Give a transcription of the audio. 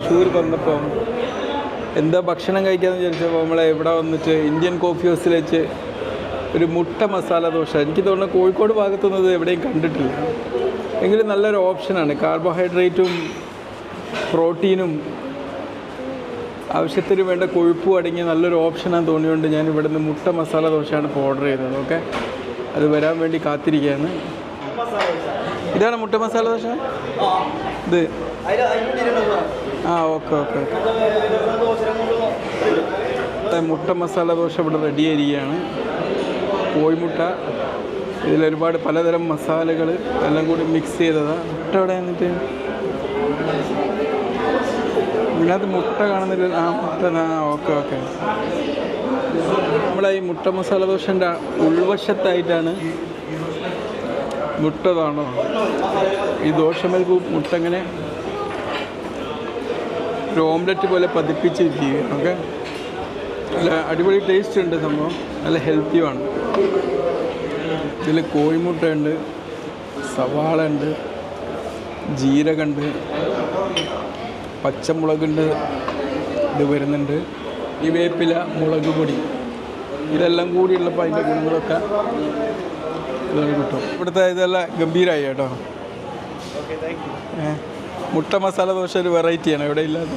തൃശ്ശൂർ വന്നപ്പം എന്താ ഭക്ഷണം കഴിക്കാമെന്ന് വിചാരിച്ചപ്പോൾ നമ്മളെ ഇവിടെ വന്നിട്ട് ഇന്ത്യൻ കോഫി ഹൗസിൽ വെച്ച് ഒരു മുട്ട മസാല ദോശ. എനിക്ക് തോന്നുന്നു കോഴിക്കോട് ഭാഗത്തുനിന്നത് എവിടെയും കണ്ടിട്ടില്ല. എങ്കിലും നല്ലൊരു ഓപ്ഷനാണ് കാർബോഹൈഡ്രേറ്റും പ്രോട്ടീനും ആവശ്യത്തിന് വേണ്ട കൊഴുപ്പും അടങ്ങിയ നല്ലൊരു ഓപ്ഷനാണ് തോന്നിയുകൊണ്ട് ഞാൻ ഇവിടെ നിന്ന് മുട്ട മസാല ദോശയാണ് ഇപ്പോൾ ഓർഡർ ചെയ്തത് ഓക്കെ അത് വരാൻ വേണ്ടി കാത്തിരിക്കുകയാണ്. ഇതാണ് മുട്ട മസാല ദോശ? ഇത്. ആ ഓക്കെ ഓക്കെ മുട്ട മസാല ദോശ ഇവിടെ റെഡി ആയിരിക്കുകയാണ്. കോഴിമുട്ട ഇതിലൊരുപാട് പലതരം മസാലകൾ എല്ലാം കൂടി മിക്സ് ചെയ്തതാണ് മുട്ട ഇവിടെ എന്നിട്ട് ഇതിനകത്ത് മുട്ട കാണുന്നില്ല. ആ മുട്ട ആ ഓക്കെ ഓക്കെ. നമ്മളെ ഈ മുട്ട മസാല ദോശന്റെ ഉൾവശത്തായിട്ടാണ് മുട്ട താണോ ഈ ദോശമേൽ മുട്ട ഇങ്ങനെ ഒരു ഓംലെറ്റ് പോലെ പതിപ്പിച്ചിരിക്കുകയാണ് ഓക്കെ നല്ല അടിപൊളി ടേസ്റ്റ് ഉണ്ട് സംഭവം. നല്ല ഹെൽത്തിയുമാണ് ഇതിൽ കോഴിമുട്ടയുണ്ട് സവാള ഉണ്ട് ജീരകമുണ്ട് പച്ചമുളകുണ്ട് ഇത് വരുന്നുണ്ട്. ഈ വേപ്പില മുളക് പൊടി. ഇതെല്ലാം കൂടിയുള്ളപ്പോൾ അതിന്റെ ഗുണങ്ങളൊക്കെ ഇതാണ് കിട്ടും. ഇവിടുത്തെ ഇതെല്ലാം ഗംഭീരമായി കേട്ടോ. ഏ, മുട്ട മസാല ദോശ ഒരു വെറൈറ്റിയാണ് ഇവിടെ ഇല്ലാതെ.